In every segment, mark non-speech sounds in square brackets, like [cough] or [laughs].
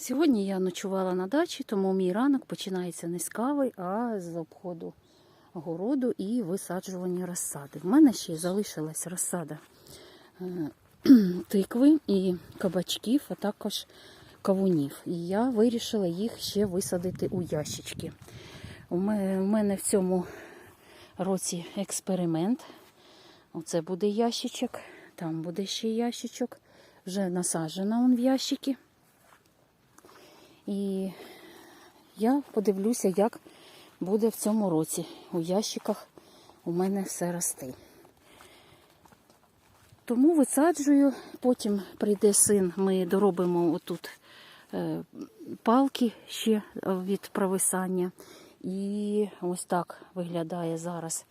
Сьогодні я ночувала на дачі, тому мій ранок починається не з кави, а з обходу городу і висаджування розсади. В мене ще залишилась розсада е, [clears throat] тикви і кабачків, а також кавунів. І я вирішила їх ще висадити у ящички. У мене в цьому році експеримент. Оце буде ящичок, там буде ще ящичок. Вже насаджена в ящики. І я подивлюся, як буде в цьому році. У ящиках у мене все росте. Тому висаджую, потім прийде син, ми доробимо отут е, палки ще від провисання. І ось так виглядає зараз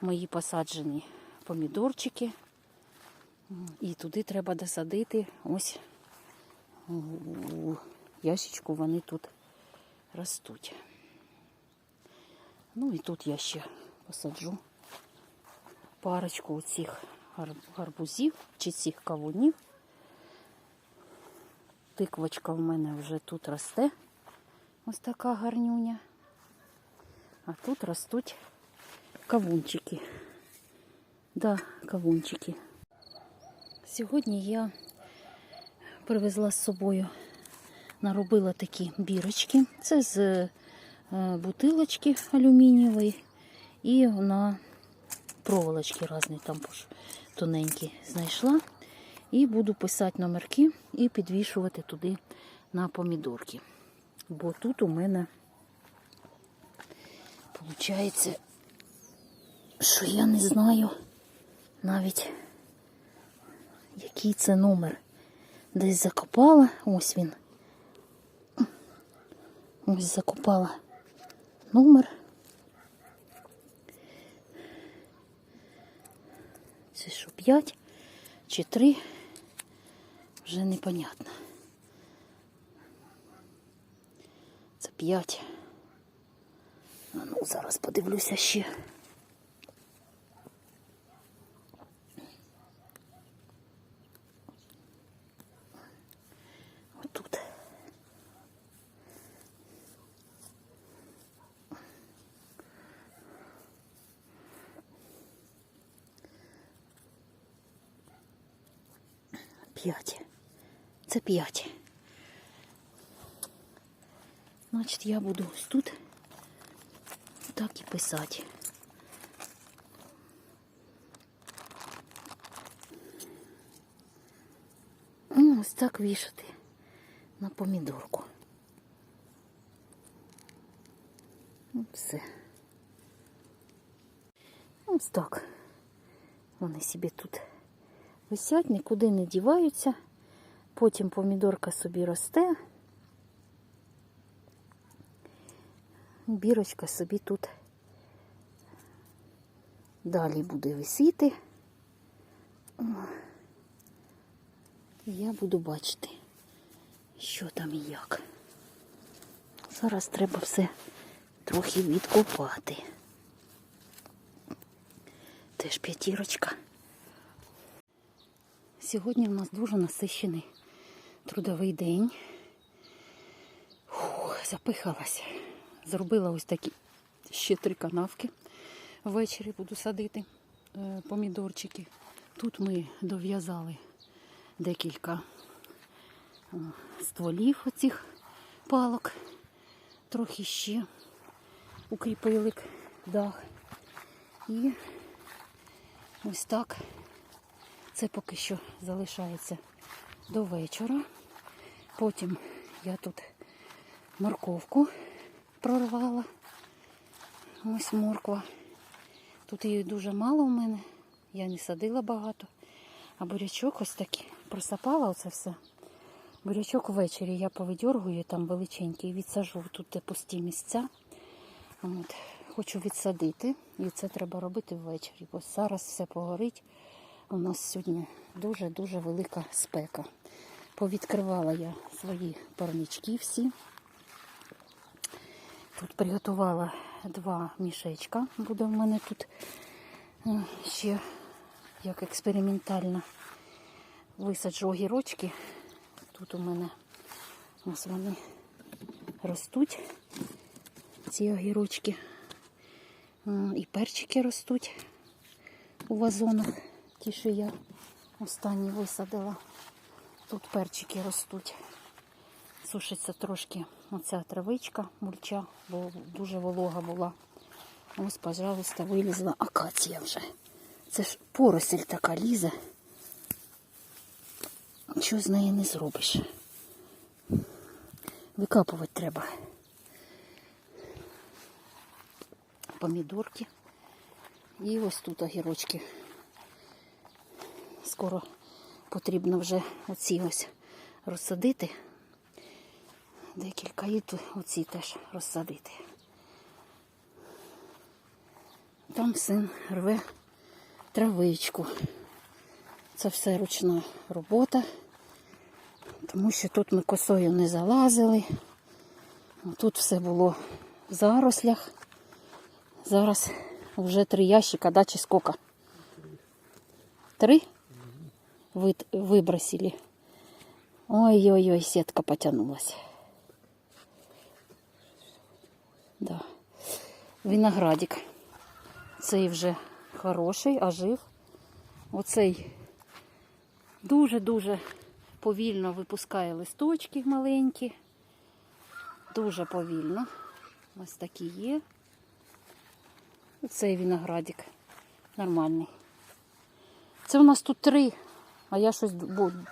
мої посаджені помідорчики. І туди треба досадити ось ящичку вони тут ростуть. Ну і тут я ще посаджу парочку цих гарбузів чи цих кавунів. Тиквочка в мене вже тут росте. Ось така гарнюня. А тут ростуть кавунчики. Да, кавунчики. Сьогодні я привезла з собою, наробила такі бірочки. Це з е, бутилочки алюмінієвої і на проволочки різні там тоненькі знайшла. І буду писати номерки і підвішувати туди на помідорки. Бо тут у мене виходить, що я не знаю навіть який це номер. Десь закопала, ось він. Ось закупала номер. Це що, 5 чи 3, вже непонятно. Це 5. А ну, зараз подивлюся ще. Отут. П'ять. Це п'ять. Значить, я буду ось тут так і писати. Ну, ось так вішати на помідорку. Ну, Все. Ось так. Вони собі тут висять, нікуди не діваються. Потім помідорка собі росте. Бірочка собі тут далі буде висіти. Я буду бачити, що там і як. Зараз треба все трохи відкопати. Теж п'ятірочка. Сьогодні в нас дуже насичений трудовий день. Фух, запихалася. Зробила ось такі ще три канавки. Ввечері буду садити е, помідорчики. Тут ми дов'язали декілька стволів оцих палок. Трохи ще укріпили дах. І ось так це поки що залишається до вечора. Потім я тут морковку прорвала. Ось морква. Тут її дуже мало у мене. Я не садила багато. А бурячок ось такий просапала оце все. Бурячок ввечері я повидьоргую, там величенький, відсажу тут де пусті місця. От. Хочу відсадити. І це треба робити ввечері, бо зараз все погорить. У нас сьогодні дуже-дуже велика спека. Повідкривала я свої парнички всі. Тут приготувала два мішечка. Буде в мене тут е, ще як експериментально висаджу огірочки. Тут у мене Ось вони ростуть, ці огірочки. І перчики ростуть у вазонах. Ті, що я останні висадила. Тут перчики ростуть. Сушиться трошки оця травичка, мульча, бо дуже волога була. Ось, пожалуйста, вилізла акація вже. Це ж поросель така лізе. Що з неї не зробиш? Викапувати треба. Помідорки. І ось тут огірочки. Скоро потрібно вже оці ось розсадити. Декілька і оці теж розсадити. Там син рве травичку. Це все ручна робота, тому що тут ми косою не залазили. Тут все було в зарослях. Зараз вже три ящика, да, чи скільки? Три? Ви, вибросили. Ой-ой-ой, сетка потянулась. Да. Виноградик. Цей вже хороший, а жив. Оцей дуже-дуже повільно випускає листочки маленькі. Дуже повільно. Ось такі є. Оцей виноградик нормальний. Це у нас тут три, а я щось буду.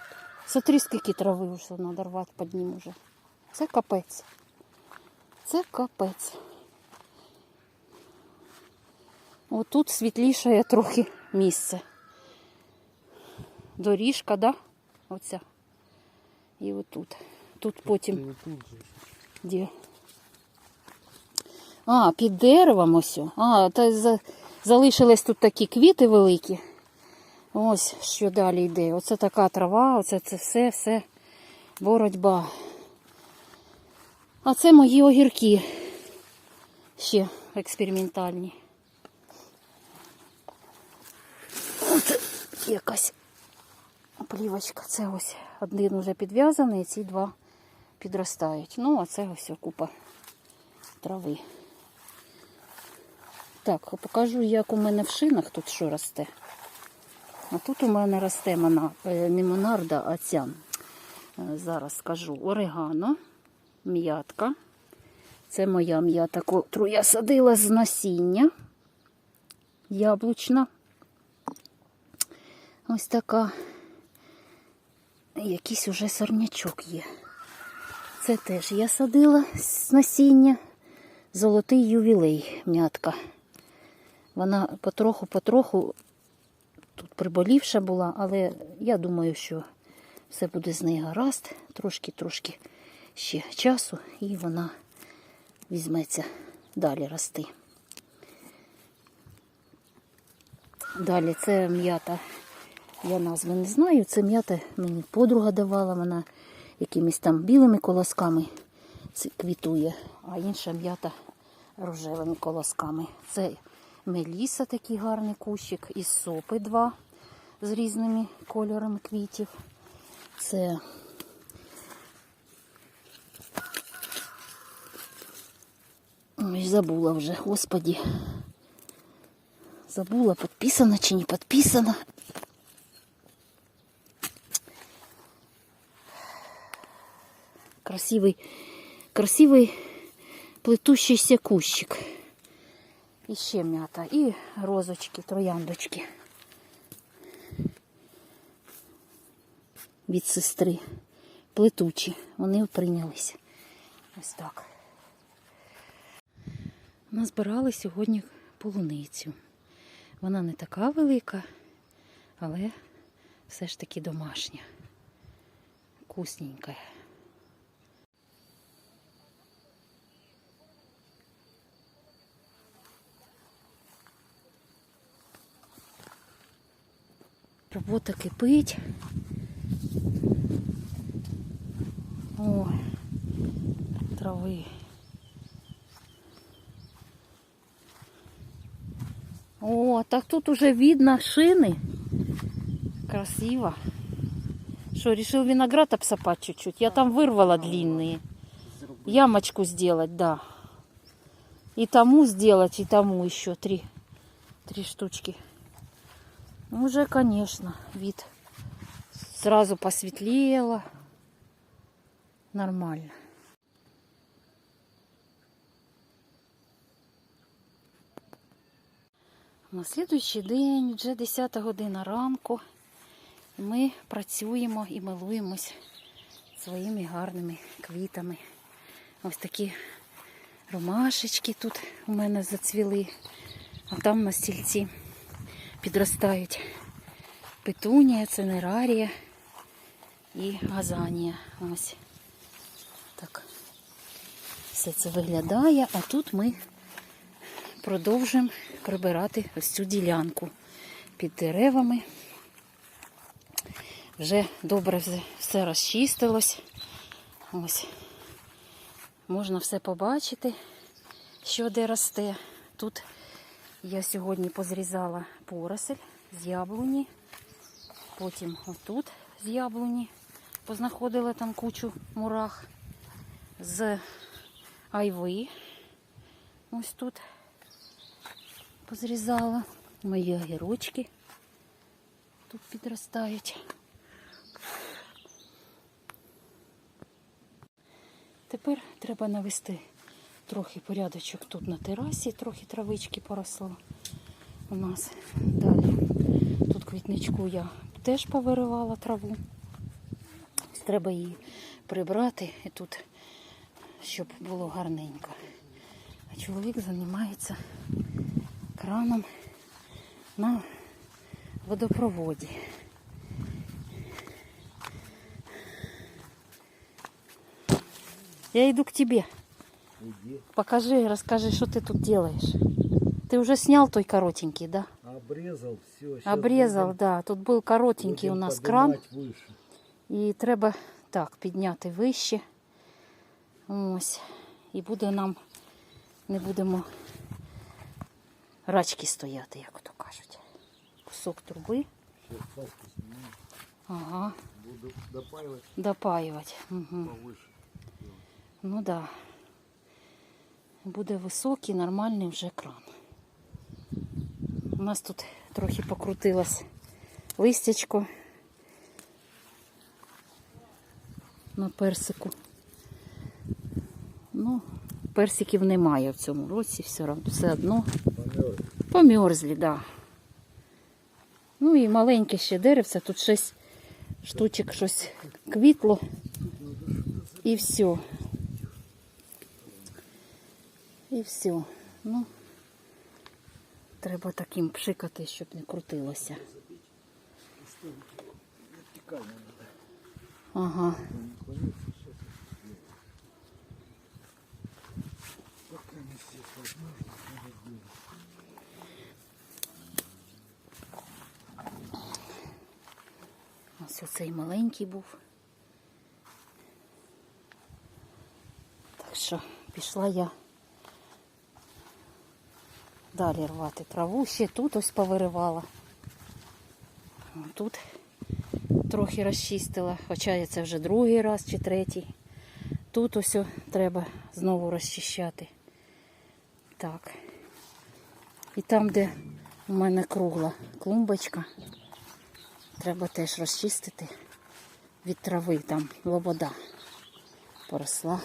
Смотри, скільки трави вже треба рвати під ним уже. Це капець. Це капець. Отут світлішає трохи місце. Доріжка, да? Оця. І отут. Тут потім. Де? А, під деревом ось. А, та залишились тут такі квіти великі. Ось що далі йде. Оце така трава, оце це все, все боротьба. А це мої огірки ще експериментальні. От якась плівочка. Це ось один вже підв'язаний, ці два підростають. Ну, а це ось купа трави. Так, покажу, як у мене в шинах тут що росте. А тут у мене росте мона, е, не монарда, а ця. Е, Зараз скажу орегано, м'ятка. Це моя м'ята, котру я садила з насіння. Яблучна. Ось така. Якийсь уже сорнячок є. Це теж я садила з насіння. Золотий ювілей м'ятка. Вона потроху-потроху тут приболівша була, але я думаю, що все буде з нею гаразд. Трошки-трошки ще часу, і вона візьметься далі рости. Далі це м'ята. Я назви не знаю. Це м'ята мені подруга давала, вона якимись там білими колосками квітує, а інша м'ята рожевими колосками. Це меліса, такий гарний кущик, і сопи два з різними кольорами квітів. Це Ой, забула вже, господі. Забула, підписана чи не підписана. Красивий, красивий плетущийся кущик. І ще м'ята, і розочки, трояндочки. Від сестри. Плетучі. Вони прийнялися. Ось так. Назбирали сьогодні полуницю. Вона не така велика, але все ж таки домашня. Вкусненька. Робота кипить. О, трави. О, так тут уже видно шини. Красиво. Что, решил виноград обсыпать чуть-чуть? Я там вырвала длинные. Ямочку сделать, да. И тому сделать, и тому еще три. Три штучки. Ну, Уже, конечно, вид сразу посветлело. Нормально. На слідуючий день, вже 10 година ранку, ми працюємо і милуємось своїми гарними квітами. Ось такі ромашечки тут у мене зацвіли, а там на стільці підростають петунія, цинерарія і газанія. Ось так все це виглядає, а тут ми продовжуємо прибирати ось цю ділянку під деревами. Вже добре все розчистилось. Ось. Можна все побачити, що де росте. Тут я сьогодні позрізала поросель з яблуні. Потім отут з яблуні познаходила там кучу мурах з айви. Ось тут позрізала. Мої огірочки тут підростають. Тепер треба навести трохи порядочок тут на терасі, трохи травички поросло у нас. Далі тут квітничку я теж повиривала траву. Треба її прибрати і тут, щоб було гарненько. А чоловік займається краном на водопроводі. Я иду к тебе. Иди. Покажи, расскажи, что ты тут делаешь. Ты уже снял той коротенький, да? Обрезал все. Обрезал, да. Тут был коротенький у нас кран. Выше. І треба так підняти вище. Ось. І буде нам, не будемо рачки стояти, як то кажуть. Кусок труби. Сейчас паску сниму. Ага. Буду допаивать Допаювати. Угу. повыше. Ну да. Буде високий, нормальний вже кран. У нас тут трохи покрутилось листячко на персику. Ну, персиків немає в цьому році, все, все одно. Помер. Померзлі, так. Да. Ну і маленьке ще деревце, тут шість штучок щось квітло. І все. І все. Ну, треба таким пшикати, щоб не крутилося. Ага. Ось оцей маленький був. Так що пішла я далі рвати траву. Ще тут ось повиривала. Тут трохи розчистила, хоча це вже другий раз чи третій. Тут ось треба знову розчищати. Так. І там, де у мене кругла клумбочка, Треба теж розчистити від трави, там лобода поросла.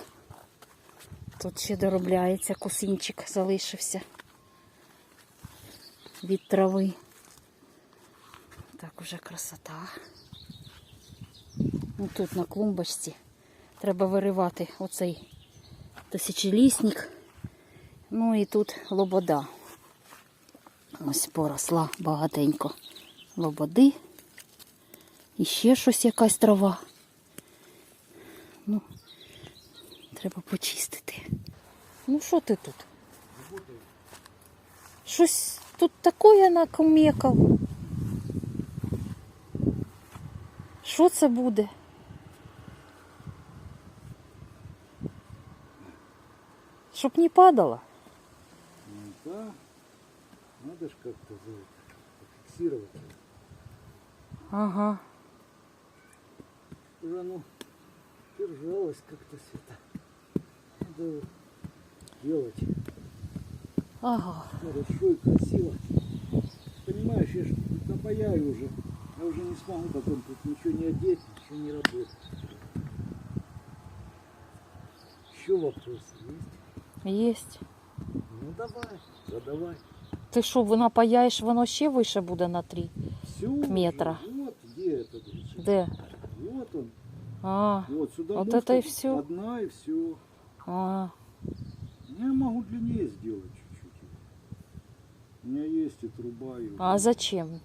Тут ще доробляється, кусинчик залишився від трави. Так уже красота. Ну, тут на клумбочці треба виривати оцей тисячолісник. Ну і тут лобода. Ось поросла багатенько лободи. І ще щось якась трава. Ну, треба почистити. Ну, що ти тут? Щось тут таке накумекав. Що це буде? Щоб не падало. Ну да. Надо ж как-то за это, фиксировать. Ага. Уже оно держалось как-то света. Надо делать Ага. хорошо и красиво. Понимаешь, я же напаяю уже. Я уже не смогу потом тут ничего не одеть, ничего не работать. Еще вопросы есть? Есть. Ну давай, задавай. Ти що, вона паяєш, воно ще вище буде на три. Все. Метра. Вот где это. Де? Вот он. А, Вот сюда. Вот это и всё? Одна и все. а. Я могу длиннее сделать меня есть и труба, и... А зачем?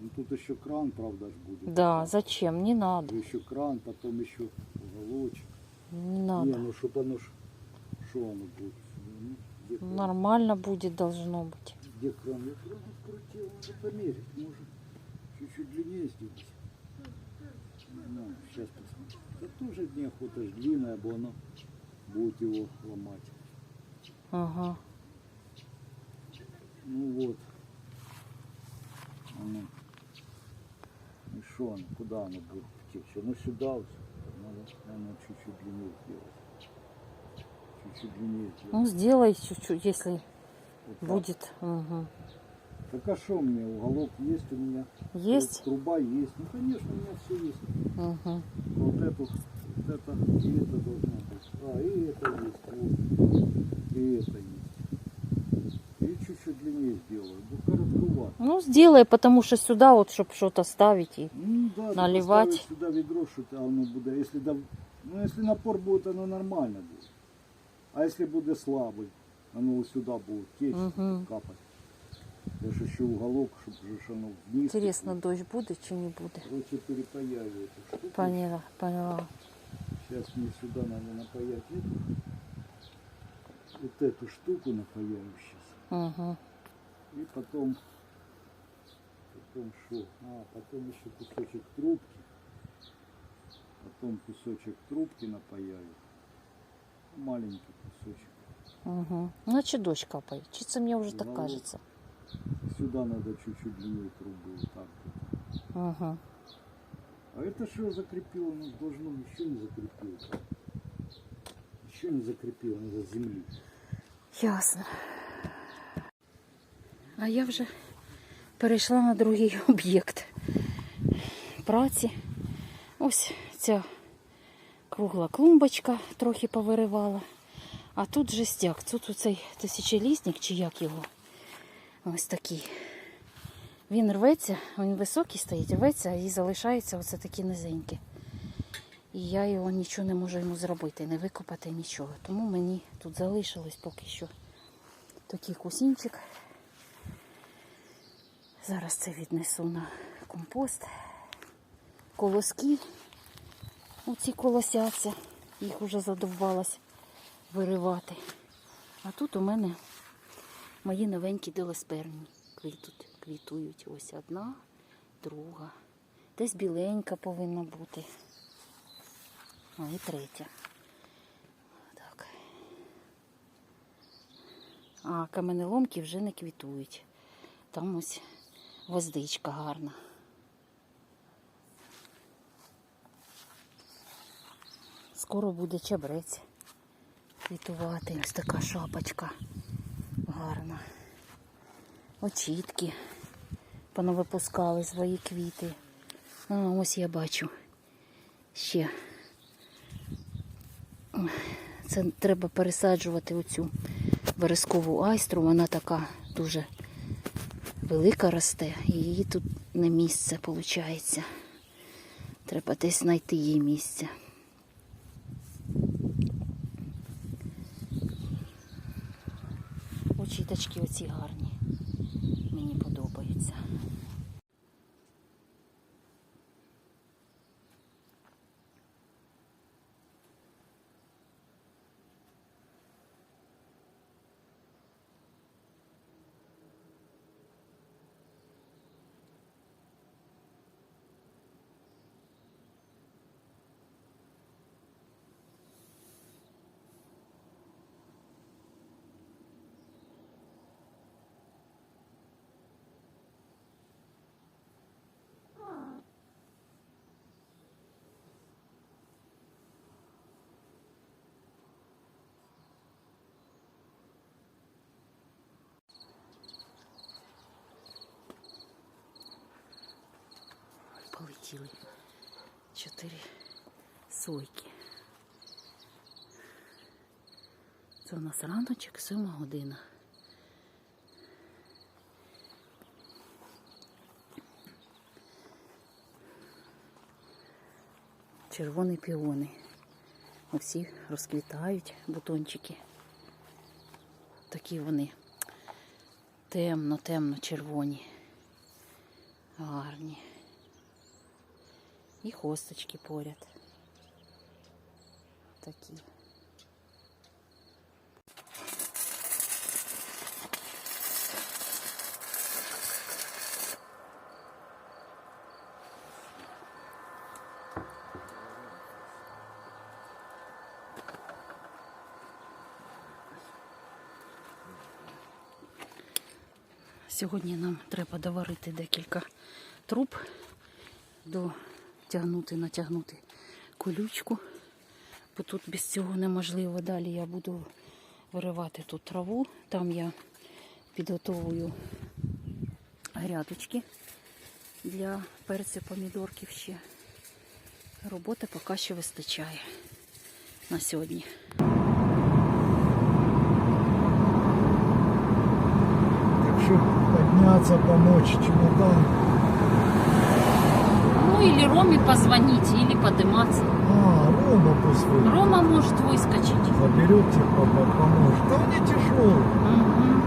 Ну, тут еще кран, правда, ж будет. Да, зачем? Не надо. Еще кран, потом еще уголочек. Не Не, надо. ну чтоб оно. Что оно будет? Ну, где кран? Нормально будет, должно быть. Где кран? Я кран открутил, надо померить. Может, чуть-чуть длиннее сделать. Ну, сейчас посмотрим. Да тоже неохота ж длинная, бо оно будет его ломать. Ага. Ну вот. Оно. И что оно? Куда оно будет течь? Ну сюда вот. Наверное, чуть-чуть длиннее сделать. Чуть-чуть длиннее сделать. Ну, сделай чуть-чуть, если Вот так. будет. Угу. Так а что мне? Уголок есть у меня. Есть? Труба есть. Ну конечно, у меня все есть. Угу. Вот эту, вот это и это должно быть. А, и это есть. Вот. И это есть. И чуть-чуть длиннее сделаю. Ну коротковато. Ну, сделай, потому что сюда вот, чтобы что-то ставить. И... Ну, да, да, Наливать. поставить сюда ведро, что оно буде. Если, дав- ну, если напор будет, оно нормально будет. А если будет слабый, оно вот сюда будет течь, Мгм. капать. Я же еще уголок, чтобы же оно вниз. Интересно, дождь будет, чи не будет? Короче, перепаяю эту штуку. Поняла, поняла. Сейчас мне сюда надо напаять эту. Вот эту штуку напаяю сейчас. Угу. И потом, потом что? А, потом еще кусочек трубки. Потом кусочек трубки напаяю. Маленький кусочек. Угу. Значит, дождь капает. Читься мне уже так Ну, кажется. Сюда надо чуть-чуть длиннее трубы. Вот так вот. Угу. А это что закрепило? Ну, должно еще не закрепило. Еще не закрепило, надо земли. Ясно. А я вже перейшла на другий [laughs] об'єкт праці. Ось ця кругла клумбочка трохи повиривала. А тут жестяк. Тут оцей тисячолісник, чи як його. Ось такий. Він рветься, він високий стоїть, рветься і залишається оце такі низенькі. І я його нічого не можу йому зробити, не викопати нічого. Тому мені тут залишилось поки що такий кусінчик. Зараз це віднесу на компост. Колоски. Оці колосяться. Їх вже задовбалась виривати. А тут у мене мої новенькі делоспермі квітуть, квітують. Ось одна, друга. Десь біленька повинна бути. А і третя. Так. А каменеломки вже не квітують. Там ось гвоздичка гарна. Скоро буде чебрець квітувати. Ось така шапочка гарна. Очітки понавипускали свої квіти. А, ось я бачу ще. Це треба пересаджувати оцю верескову айстру. Вона така дуже велика росте, і її тут не місце виходить. Треба десь знайти її місце. Очіточки оці гарні. Мені подобаються. Цілий. Чотири сойки. Це у нас раночок, сьома година. Червоні піони. Усі розквітають бутончики. Такі вони темно, темно червоні. Гарні. І хосточки поряд. Такі. Сьогодні нам треба доварити декілька труб, дотягнути, натягнути колючку, бо тут без цього неможливо. Далі я буду виривати тут траву. Там я підготовую грядочки для перцю помідорків ще. Роботи поки що вистачає на сьогодні. Так что подняться, помочь чемодан. Или Роме позвонить, или подниматься. А, Рома позвонит. Рома может выскочить. Заберет тебя, поможет. Да он не тяжелый. Мгм.